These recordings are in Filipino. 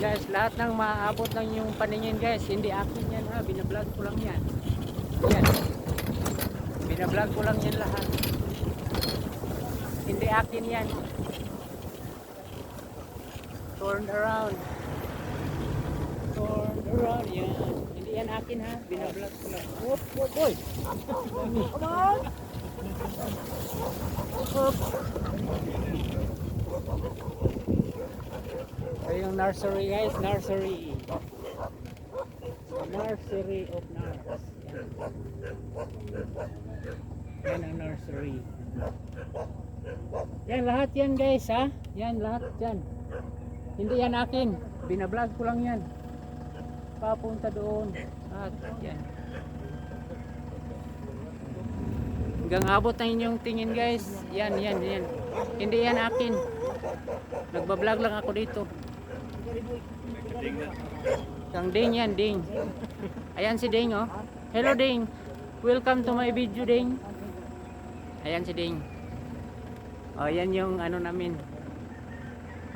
lahat ng maabot ng yung paningin guys, hindi akin yan ha, binablog ko lang yan. Yan. Binablog ko lang yan lahat. Hindi akin yan. Turn around. Turn around yan. Hindi yan akin ha, binablog ko lang. Whoop, whoop, boy. Come on. Whoop. Ito yung nursery guys, nursery. Nursery of Nars. Yan. Yan ang nursery. Yan lahat yan guys ha. Yan lahat yan. Hindi yan akin. Binablog ko lang yan. Papunta doon. At yan. Hanggang abot na inyong tingin guys. Yan, yan, yan. Hindi yan akin. Nagbablog lang ako dito. Kang Ding yan, Ding. Ayan si Ding, oh. Hello, Ding. Welcome to my video, Ding. Ayan si Ding. Oh, yan yung ano namin.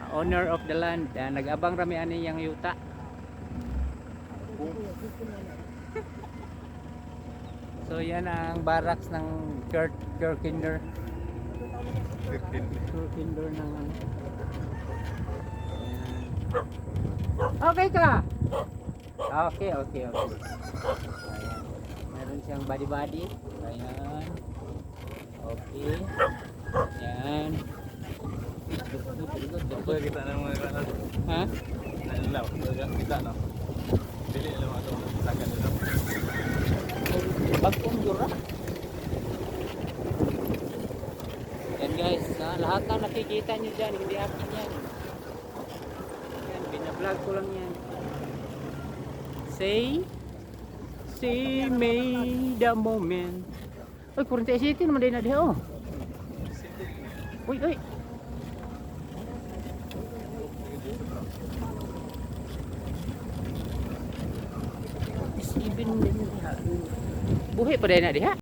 uh, owner of the land. Ah, nag-abang rami ani yung yuta. So yan ang barracks ng Kurt Kirkinder. Kirkinder ng ano. Ayan. Okay ka? Okay, okay, okay. Ayan. Meron siyang body-body. Ayan. Okay. Ayan. Boleh kita nama kan. Ha? Nak kita takkan. Bagong. Yan guys, ha? lahat ng nakikita nyo dyan, hindi akin yan. Binablog ko lang yan. Say, say may the moment. Uy, Kurente City naman din na diha, oh. Uy, uy. Is even buhi pa din na diha.